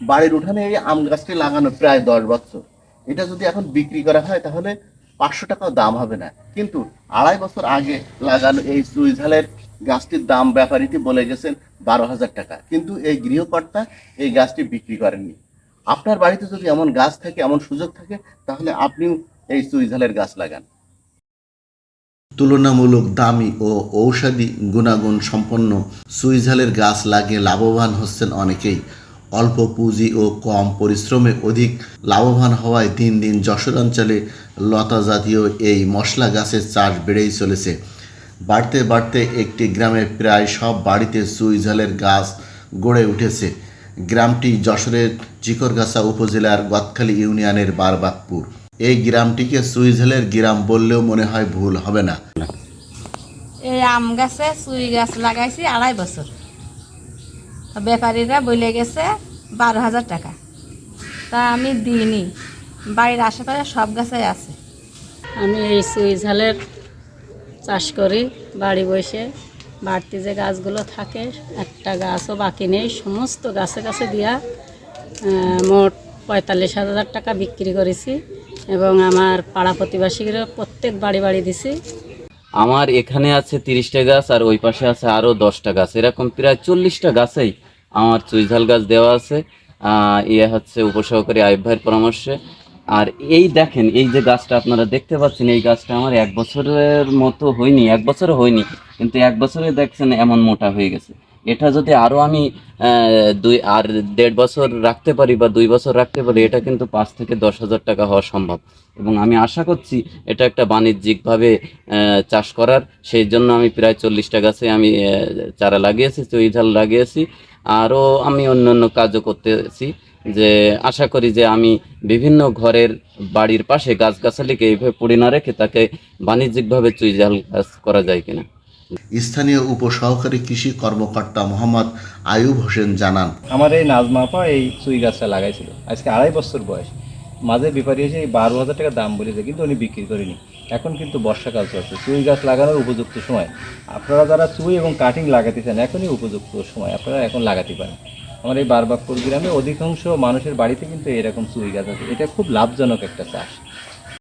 বাড়ির উঠানে এই আম গাছটি লাগানো প্রায় দশ বছর। এটা যদি এখন বিক্রি করা হয়, তাহলে পাঁচশো টাকাও দাম হবে না। কিন্তু আড়াই বছর আগে লাগানো এই সুইঝালের গাছটির দাম ব্যাপারীটি বলে গেছেন বারো হাজার টাকা। কিন্তু এই গৃহকর্তা এই গাছটি বিক্রি করেননি। আপনার বাড়িতে যদি এমন গাছ থাকে, এমন সুযোগ থাকে, তাহলে আপনিও এই সুইঝালের গাছ লাগান। তুলনামূলক দামি ও ঔষধি গুণাগুণ সম্পন্ন সুইঝালের গাছ লাগিয়ে লাভবান হচ্ছেন অনেকেই। অল্প পুঁজি ও কম পরিশ্রমে অধিক লাভবান হওয়ায় দিন দিন যশোর অঞ্চলে লতা জাতীয় এই মশলা গাছের চাষ বেড়েই চলেছে। বাড়তে বাড়তে একটি গ্রামে প্রায় সব বাড়িতে সুইঝালের গাছ গড়ে উঠেছে। গ্রামটি যশোরের চিকরগাছা উপজেলার গদখালি ইউনিয়নের বারবাকপুর এই গ্রামটিকে সুইঝালের গ্রাম বললেও মনে হয় ভুল হবে না। এই আম গাছে চুই গাছ লাগাইছি আড়াই বছর। ব্যাপারীরা বলে গেছে বারো হাজার টাকা। তা আমি দিইনি। বাড়ির আশেপাশে সব গাছে আছে। আমি এই সুইঝালের চাষ করি বাড়ি বসে। বাড়তি যে গাছগুলো থাকে একটা গাছও বাকি নেই। সমস্ত গাছে গাছে দিয়া মোট পঁয়তাল্লিশ হাজার টাকা বিক্রি করেছি এবং আমার পাড়া প্রতিবাসীরা প্রত্যেক বাড়ি বাড়ি দিছি। আমার এখানে আছে তিরিশটা গাছ আর ওই পাশে আছে আরও দশটা গাছ। এরকম প্রায় চল্লিশটা গাছেই আমার চুইঝাল গাছ দেওয়া আছে ইয়ে হচ্ছে উপসহকারী আয়ুব ভাইয়ের পরামর্শে। আর এই দেখেন, এই যে গাছটা আপনারা দেখতে পাচ্ছেন, এই গাছটা আমার এক বছরের মতো হয়নি, এক বছরও হয়নি, কিন্তু এক বছরে দেখছেন এমন মোটা হয়ে গেছে। এটা যদি আরও আমি দুই, আর দেড় বছর রাখতে পারি বা দুই বছর রাখতে পারি, এটা কিন্তু পাঁচ থেকে দশ হাজার টাকা হওয়া সম্ভব। এবং আমি আশা করছি এটা একটা বাণিজ্যিকভাবে চাষ করার। সেই জন্য আমি প্রায় চল্লিশটা গাছে আমি চারা লাগিয়েছি, চই ঝাল লাগিয়েছি। আরও আমি অন্য অন্য কাজও করতেছি যে, আশা করি যে আমি বিভিন্ন ঘরের বাড়ির পাশে গাছগাছালিকে এইভাবে পড়ে না রেখে তাকে বাণিজ্যিকভাবে চুইঝাল গাছ করা যায় কিনা। স্থানীয় উপসহকারী কৃষি কর্মকর্তা মোহাম্মদ আয়ুব হোসেন জানান। আমার এই নাজমা আপা এই চুই গাছটা লাগাইছিল। আজকে আড়াই বছর বয়স। মাঝে ব্যাপারী এসে এই বারো হাজার টাকা দাম বলেছে কিন্তু উনি বিক্রি করেনি। এখন কিন্তু বর্ষাকাল চলছে। চুই গাছ লাগানোর উপযুক্ত সময়। আপনারা যারা চুই এবং কাটিং লাগাতে চান, এখনই উপযুক্ত সময়। আপনারা এখন লাগাতে পারেন। আমার এই বারবাকপুর গ্রামে অধিকাংশ মানুষের বাড়িতে কিন্তু এরকম চুই গাছ আছে। এটা খুব লাভজনক একটা চাষ।